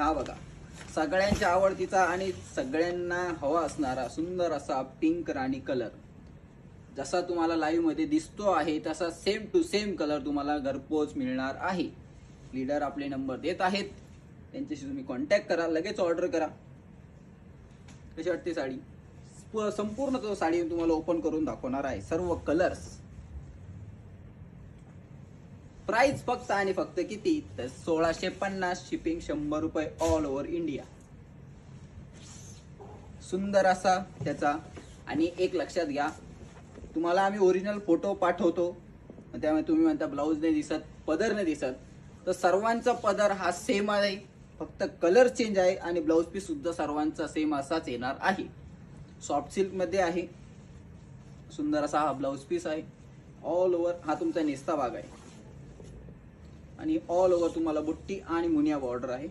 हा बघा. सगळ्यांच्या आवडतीचा आणि सगळ्यांना हवा असणारा सुंदर असा पिंक राणी कलर जसा तुम्हाला लाईव्हमध्ये दिसतो आहे तसा सेम टू सेम कलर तुम्हाला घरपोच मिळणार आहे. लीडर आपले नंबर देत आहेत. त्यांच्याशी तुम्ही कॉन्टॅक्ट करा लगेच ऑर्डर करा. कशी वाटते साडी? प- संपूर्ण तो साडी मी तुम्हाला ओपन करून दाखवणार आहे. सर्व कलर्स प्राइस फक्त आणि फक्त किती? तर सोळाशे पन्नास शिपिंग शंभर रुपये ऑल ओव्हर इंडिया. सुंदर असा त्याचा. आणि एक लक्षात घ्या तुम्हाला आम्ही ओरिजिनल फोटो पाठवतो. त्यामुळे तुम्ही म्हणता ब्लाऊज नाही दिसत पदर नाही दिसत. तर सर्वांचा पदर हा सेम आहे. फक्त कलर चेंज आहे आणि ब्लाऊज पीस सुद्धा सर्वांचा सेम असाच येणार आहे. सॉफ्ट सिल्कमध्ये आहे. सुंदर असा हा ब्लाऊज पीस आहे. ऑल ओव्हर हा तुमचा नेस्ता भाग आहे. आणि ऑल ओव्हर तुम्हाला बुट्टी आणि मुनिया बॉर्डर आहे.